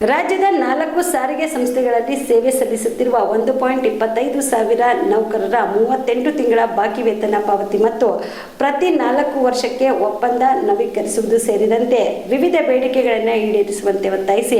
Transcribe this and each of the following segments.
ರಾಜ್ಯದ ನಾಲ್ಕು ಸಾರಿಗೆ ಸಂಸ್ಥೆಗಳಲ್ಲಿ ಸೇವೆ ಸಲ್ಲಿಸುತ್ತಿರುವ ಒಂದು ಪಾಯಿಂಟ್ ಇಪ್ಪತ್ತೈದು ಸಾವಿರ ನೌಕರರ ಮೂವತ್ತೆಂಟು ತಿಂಗಳ ಬಾಕಿ ವೇತನ ಪಾವತಿ ಮತ್ತು ಪ್ರತಿ ನಾಲ್ಕು ವರ್ಷಕ್ಕೆ ಒಪ್ಪಂದ ನವೀಕರಿಸುವುದು ಸೇರಿದಂತೆ ವಿವಿಧ ಬೇಡಿಕೆಗಳನ್ನು ಈಡೇರಿಸುವಂತೆ ಒತ್ತಾಯಿಸಿ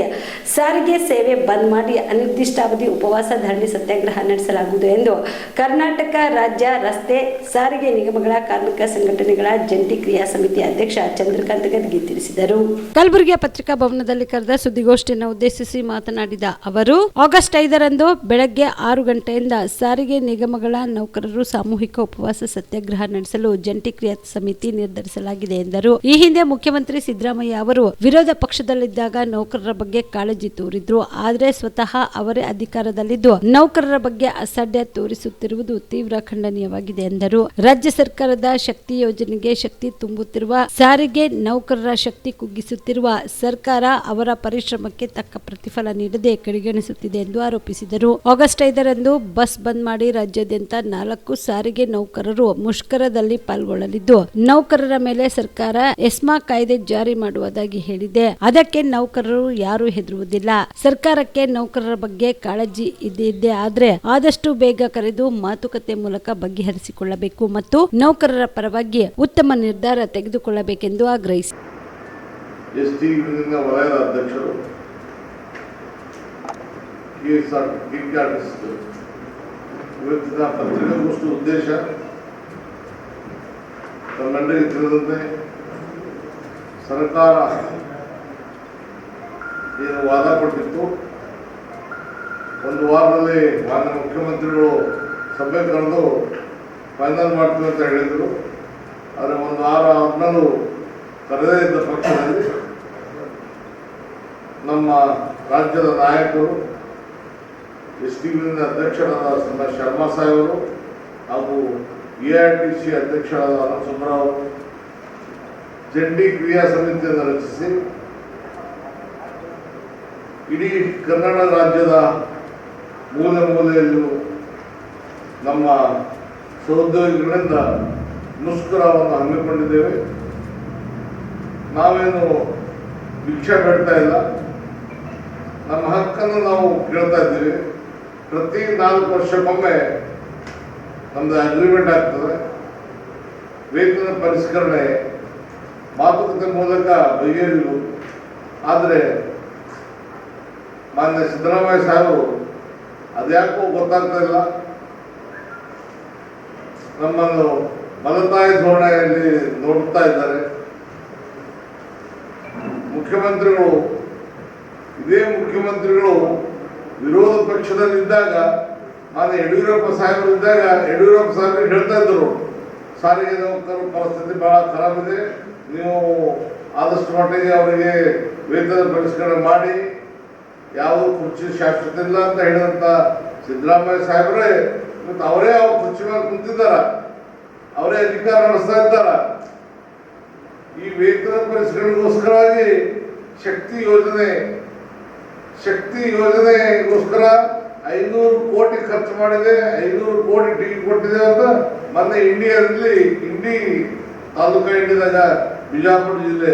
ಸಾರಿಗೆ ಸೇವೆ ಬಂದ್ ಮಾಡಿ ಅನಿರ್ದಿಷ್ಟಾವಧಿ ಉಪವಾಸ ಧರಣಿ ಸತ್ಯಾಗ್ರಹ ನಡೆಸಲಾಗುವುದು ಎಂದು ಕರ್ನಾಟಕ ರಾಜ್ಯ ರಸ್ತೆ ಸಾರಿಗೆ ನಿಗಮಗಳ ಕಾರ್ಮಿಕ ಸಂಘಟನೆಗಳ ಜಂಟಿ ಕ್ರಿಯಾ ಸಮಿತಿ ಅಧ್ಯಕ್ಷ ಚಂದ್ರಕಾಂತ್ ಗದ್ಗಿ ತಿಳಿಸಿದರು. ಕಲಬುರಗಿಯ ಪತ್ರಿಕಾ ಭವನದಲ್ಲಿ ಕರೆದ ಸುದ್ದಿಗೋಷ್ಠಿಯನ್ನು ಉದ್ದೇಶಿಸಿ ಮಾತನಾಡಿದ ಅವರು, ಆಗಸ್ಟ್ ಐದರಂದು ಬೆಳಗ್ಗೆ ಆರು ಗಂಟೆಯಿಂದ ಸಾರಿಗೆ ನಿಗಮಗಳ ನೌಕರರು ಸಾಮೂಹಿಕ ಉಪವಾಸ ಸತ್ಯಾಗ್ರಹ ನಡೆಸಲು ಜಂಟಿ ಕ್ರಿಯಾ ಸಮಿತಿ ನಿರ್ಧರಿಸಲಾಗಿದೆ ಎಂದರು. ಈ ಹಿಂದೆ ಮುಖ್ಯಮಂತ್ರಿ ಸಿದ್ದರಾಮಯ್ಯ ಅವರು ವಿರೋಧ ಪಕ್ಷದಲ್ಲಿದ್ದಾಗ ನೌಕರರ ಬಗ್ಗೆ ಕಾಳಜಿ ತೋರಿದ್ರು. ಆದರೆ ಸ್ವತಃ ಅವರೇ ಅಧಿಕಾರದಲ್ಲಿದ್ದು ನೌಕರರ ಬಗ್ಗೆ ಅಸಡ್ಡೆ ತೋರಿಸುತ್ತಿರುವುದು ತೀವ್ರ ಖಂಡನೀಯವಾಗಿದೆ ಎಂದರು. ರಾಜ್ಯ ಸರ್ಕಾರದ ಶಕ್ತಿ ಯೋಜನೆಗೆ ಶಕ್ತಿ ತುಂಬುತ್ತಿರುವ, ಸಾರಿಗೆ ನೌಕರರ ಶಕ್ತಿ ಕುಗ್ಗಿಸುತ್ತಿರುವ ಸರ್ಕಾರ ಅವರ ಪರಿಶ್ರಮಕ್ಕೆ ತಕ್ಕ ಪ್ರತಿಫಲ ನೀಡದೆ ಕಡೆಗಣಿಸುತ್ತಿದೆ ಎಂದು ಆರೋಪಿಸಿದರು. ಆಗಸ್ಟ್ ಐದರಂದು ಬಸ್ ಬಂದ್ ಮಾಡಿ ರಾಜ್ಯಾದ್ಯಂತ ನಾಲ್ಕು ಸಾರಿಗೆ ನೌಕರರು ಮುಷ್ಕರದಲ್ಲಿ ಪಾಲ್ಗೊಳ್ಳಲಿದ್ದು, ನೌಕರರ ಮೇಲೆ ಸರ್ಕಾರ ಎಸ್ಮಾ ಕಾಯ್ದೆ ಜಾರಿ ಮಾಡುವುದಾಗಿ ಹೇಳಿದೆ. ಅದಕ್ಕೆ ನೌಕರರು ಯಾರು ಹೆದರುವುದಿಲ್ಲ. ಸರ್ಕಾರಕ್ಕೆ ನೌಕರರ ಬಗ್ಗೆ ಕಾಳಜಿ ಇದ್ದಿದ್ದೆ ಆದ್ರೆ ಆದಷ್ಟು ಬೇಗ ಕರೆದು ಮಾತುಕತೆ ಮೂಲಕ ಬಗೆಹರಿಸಿಕೊಳ್ಳಬೇಕು ಮತ್ತು ನೌಕರರ ಪರವಾಗಿ ಉತ್ತಮ ನಿರ್ಧಾರ ತೆಗೆದುಕೊಳ್ಳಬೇಕೆಂದು ಆಗ್ರಹಿಸಿದರು ಎಸ್ ಟಿ ವಲಯದ ಅಧ್ಯಕ್ಷರು K S R K K R T C ಇವತ್ತಿನ ಪತ್ರಿಕಾಗೋಷ್ಠಿ ಉದ್ದೇಶ ತಮ್ಮೆಲ್ಲರಿಗೂ ತಿಳಿದಂತೆ ಸರ್ಕಾರ ಏನು ವಾದ ಕೊಟ್ಟಿತ್ತು ಒಂದು ವಾರದಲ್ಲಿ ಮಾನ್ಯ ಮುಖ್ಯಮಂತ್ರಿಗಳು ಸಭೆ ಕರೆದು ಫೈನಲ್ ಮಾಡ್ತೀವಿ ಅಂತ ಹೇಳಿದರು ಆದರೆ ಒಂದು ವಾರ ಆದ್ಮೇಲೂ ಕರೆದೇ ಇದ್ದ ಪಕ್ಷದಲ್ಲಿ ನಮ್ಮ ರಾಜ್ಯದ ನಾಯಕರು ಎಸ್ ಟಿ ಬಿನ ಅಧ್ಯಕ್ಷರಾದ ಶ್ರೀ ಶರ್ಮಾ ಸಾಹೇಬರು ಹಾಗೂ ಎ ಆರ್ ಟಿ ಸಿ ಅಧ್ಯಕ್ಷರಾದ ಅನಂತ ಸುಬ್ರಾವ್ ಅವರು ಜಂಟಿ ಕ್ರಿಯಾ ಸಮಿತಿಯನ್ನು ರಚಿಸಿ, ಇಡೀ ಕನ್ನಡ ರಾಜ್ಯದ ಮೂಲೆ ಮೂಲೆಯಲ್ಲೂ ನಮ್ಮ ಸಹೋದ್ಯೋಗಿಗಳಿಂದ ಮುಷ್ಕರವನ್ನು ಹಮ್ಮಿಕೊಂಡಿದ್ದೇವೆ. ನಾವೇನು ಭಿಕ್ಷೆ ಬೇಡ್ತಾ ಇಲ್ಲ. ನಮ್ಮ ಹಕ್ಕನ್ನು ನಾವು ಕೇಳ್ತಾ ಇದ್ದೀವಿ. ಪ್ರತಿ ನಾಲ್ಕು ವರ್ಷಕ್ಕೊಮ್ಮೆ ನಮ್ದು ಅಗ್ರಿಮೆಂಟ್ ಆಗ್ತದೆ. ವೇತನ ಪರಿಷ್ಕರಣೆ ಮಾತುಕತೆ ಮೂಲಕ ಬಗೆಹರಿಯುವುದು ಆದರೆ ಮಾನ್ಯ ಸಿದ್ದರಾಮಯ್ಯ ಸಾಹೇಬರು ಅದ್ಯಾಕೋ ಗೊತ್ತಾಗ್ತಾ ಇಲ್ಲ. ನಮ್ಮನ್ನು ಮಲತಾಯಿ ಧೋರಣೆಯಲ್ಲಿ ನೋಡ್ತಾ ಇದ್ದಾರೆ. ಮುಖ್ಯಮಂತ್ರಿಗಳು, ಇದೇ ಮುಖ್ಯಮಂತ್ರಿಗಳು ವಿರೋಧ ಪಕ್ಷದಲ್ಲಿದ್ದಾಗ ಮಾನ್ಯ ಯಡಿಯೂರಪ್ಪ ಸಾಹೇಬರು ಇದ್ದಾಗ ಯಡಿಯೂರಪ್ಪ ಸಾಹೇಬರು ಹೇಳ್ತಾ ಇದ್ದರು ಸಾರಿಗೆ ನೌಕರ ಪರಿಸ್ಥಿತಿ ಖರಾಬ್ ಇದೆ, ನೀವು ಆದಷ್ಟು ಮಟ್ಟಿಗೆ ಅವರಿಗೆ ವೇತನ ಪರಿಷ್ಕರಣೆ ಮಾಡಿ ಯಾವ ಕುರ್ಚಿ ಶಾಶ್ವತ ಇಲ್ಲ ಅಂತ ಹೇಳಿದಂತ ಸಿದ್ದರಾಮಯ್ಯ ಸಾಹೇಬರೇ ಇವತ್ತು ಅವರೇ ಅವ್ರ ಕುರ್ಚಿ ಮೇಲೆ ಕುಂತಿದ್ದಾರ, ಅವರೇ ಅಧಿಕಾರ ನಡೆಸ್ತಾ ಇದ್ದಾರ. ಈ ವೇತನ ಪರಿಷ್ಕರಣೆಗೋಸ್ಕರವಾಗಿ ಶಕ್ತಿ ಯೋಜನೆ ಶಕ್ತಿ ಯೋಜನೆಗೋಸ್ಕರ ಐನೂರು ಕೋಟಿ ಖರ್ಚು ಮಾಡಿದೆ, ಐನೂರು ಕೋಟಿ ಟಿಕೆಟ್ ಕೊಟ್ಟಿದೆ ಅಂತ ಮೊನ್ನೆ ಇಂಡಿಯಾದಲ್ಲಿ ಇಂಡಿ ತಾಲೂಕಾ ಇಂಡಿದಾಗ ಬಿಜಾಪುರ ಜಿಲ್ಲೆ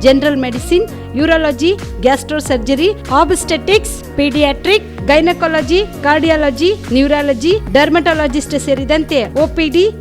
general medicine urology gastro surgery obstetrics paediatric gynaecology cardiology neurology dermatologist ಸೇರಿದಂತೆ OPD